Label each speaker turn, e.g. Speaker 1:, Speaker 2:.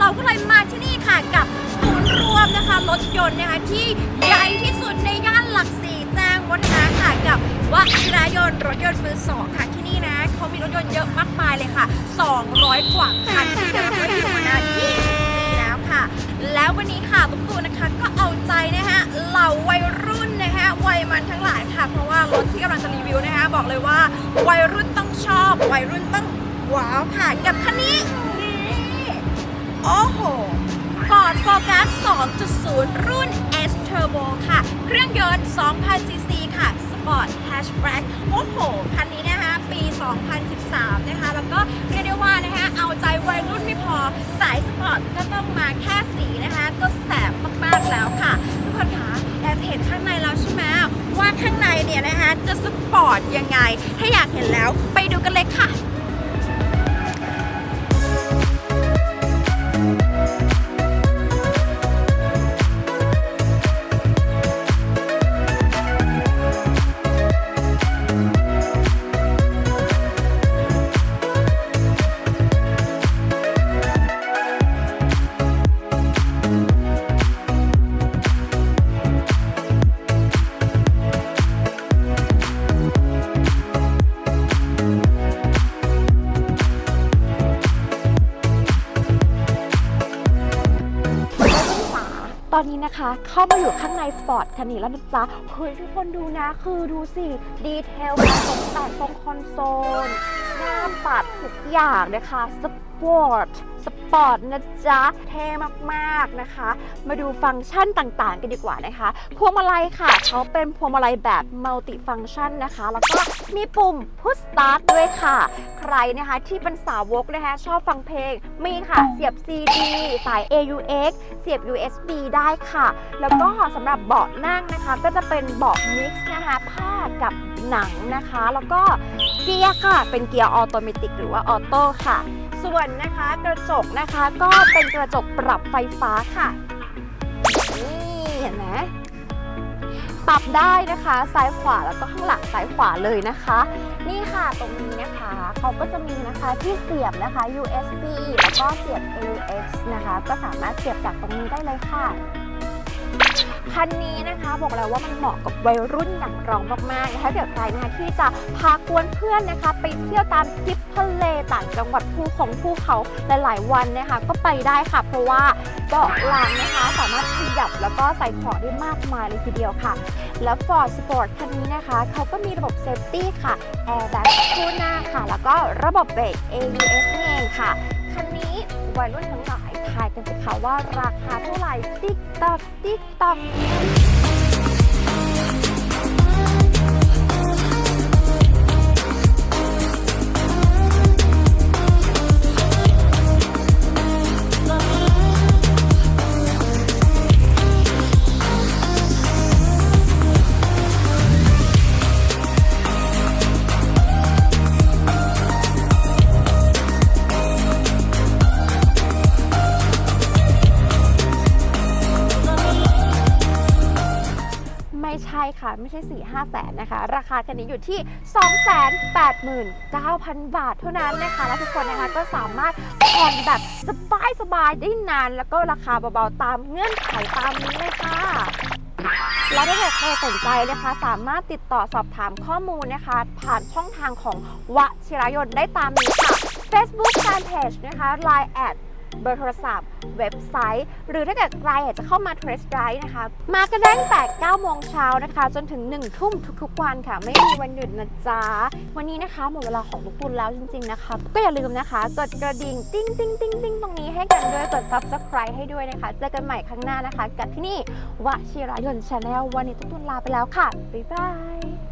Speaker 1: เรา
Speaker 2: ก็เลยมาที่นี่ค่ะกับศูนย์
Speaker 1: รวมนะคะรถยนต์นะคะที่ใหญ่ที่สุดในย่านหลักสี่แจ้งวัฒนะค่ะกับวัชรยนต์รถยนต์มือสองค่ะที่นี่นะเขามีรถยนต์เยอะมากมายเลยค่ะ 200 กว่าคันที่เดิมก็อยู่มานาน20ปีแล้วค่ะ แล้ววันนี้ค่ะตุ๊กตูนะคะก็เอาใจนะคะเหล่าวัยรุ่นนะคะวัยมันทั้งหลายค่ะ เพราะว่ารถที่กำลังจะรีวิวนะคะบอกเลยว่าวัยรุ่นต้องชอบวัยรุ่นต้องว้าวค่ะกับคันนี้ โอ้โห Ford Focus 2.0 รุ่น S Turbo ค่ะ เครื่องยนต์ 2,000 cc ค่ะ Sport Hatchback โอ้โห คันนี้นะคะ ปี 2013 นะคะ แล้วก็เรียกได้ว่านะคะ เอาใจวัยรุ่นไม่พอ สายสปอร์ตก็ต้องมาแค่สีนะคะ ก็แสบมาก ๆ แล้วค่ะทุกคนคะแอบเห็นข้างในแล้วใช่ไหมว่าข้างในเนี่ยนะคะ จะสปอร์ตยังไง ถ้าอยากเห็นแล้วไปดูกันเลยค่ะ
Speaker 2: ตอนนี้นะคะ เข้ามาอยู่ข้างในฟอร์ดคันนี้แล้วนะจ๊ะเฮ้ยทุกคนดูนะ คือดูสิ ดีเทลการตกแต่งตรงคอนโซลหน้าปัดทุกอย่างนะคะสปอร์ต ปอร์ตนะจ๊ะ เท่มากๆนะคะ มาดูฟังก์ชันต่างๆ กันดีกว่านะคะ พวงมาลัยค่ะ เขาเป็นพวงมาลัยแบบมัลติฟังก์ชันนะคะ แล้วก็มีปุ่ม push start ด้วยค่ะ ใครนะคะที่เป็นสาวกนะคะ ชอบฟังเพลง มีค่ะ เสียบ CD สาย AUX เสียบ USB ได้ค่ะ แล้วก็สำหรับเบาะนั่งนะคะ ก็จะเป็นเบาะมิกซ์นะคะผ้ากับหนังนะคะ แล้วก็เกียร์ค่ะ เป็นเกียร์ออโตเมติกหรือว่าออโต้ค่ะ ส่วนนะคะกระจกนะคะก็เป็นกระจกปรับไฟฟ้าค่ะ นี่เห็นไหมปรับได้นะคะซ้ายขวาแล้วก็ข้างหลังซ้ายขวาเลยนะคะ นี่ค่ะตรงนี้นะคะ เขาก็จะมีนะคะที่เสียบนะคะ USB แล้วก็เสียบ AUX นะคะ ก็สามารถเสียบจากตรงนี้ได้เลยค่ะ คันนี้นะคะ บอกแล้วว่ามันเหมาะกับวัยรุ่นอย่างเรามากๆนะคะเดี๋ยวใครนะคะที่จะพากวนเพื่อนนะคะ ไปเที่ยวตามทริปทะเลต่างจังหวัดภูของภูเขาหลาย ๆ วันนะคะ ก็ไปได้ค่ะ เพราะว่าเบาะหลังนะคะ สามารถขยับแล้วก็ใส่ของได้มากมายเลยทีเดียวค่ะ แล้ว Ford Sport คันนี้นะคะเขาก็มีระบบเซฟตี้ค่ะแอร์แบ็กคู่หน้าค่ะ แล้วก็ระบบเบรก ABS นี่เองค่ะคันนี้วัยรุ่นทั้งหลายายกันสิคะว่าราคาเท่าไหร่ติ๊กตอกติ๊กตอก ไม่ใช่ค่ะ ไม่ใช่4 5แสนนะคะ ราคาคันนี้อยู่ที่ 289,000 บาทเท่านั้นนะคะ และทุกคนนะคะก็สามารถผ่อนแบบสบายๆได้นาน แล้วก็ราคาเบาๆตามเงื่อนไขตามนี้เลยค่ะและถ้าเกิดใครสนใจนะคะ สามารถติดต่อสอบถามข้อมูลนะคะ ผ่านช่องทางของวชิรยนต์ได้ตามนี้ค่ะ Facebook Fanpage นะคะ Line แอด เบอร์โทรศัพท์ เว็บไซต์ หรือถ้าเกิดใครอยากจะเข้ามา t ทร s t drive นะคะ มากันได้ตั้งแต่ 9 โมงเช้านะคะ จนถึง 1 ทุ่มทุกๆ วันค่ะ ไม่มีวันหยุดนะจ๊ะ วันนี้นะคะ หมดเวลาของลูกตุนแล้วจริง ๆ นะคะ ก็อย่าลืมนะคะ กดกระดิ่งติ้งติ้งติ้งติ้งตรงนี้ให้กันด้วย กด subscribe ให้ด้วยนะคะ เจอกันใหม่ครั้งหน้านะคะ กับที่นี่วชิรายนชาแนลวันนี้ทุกตุนลาไปแล้วค่ะบ๊ายบาย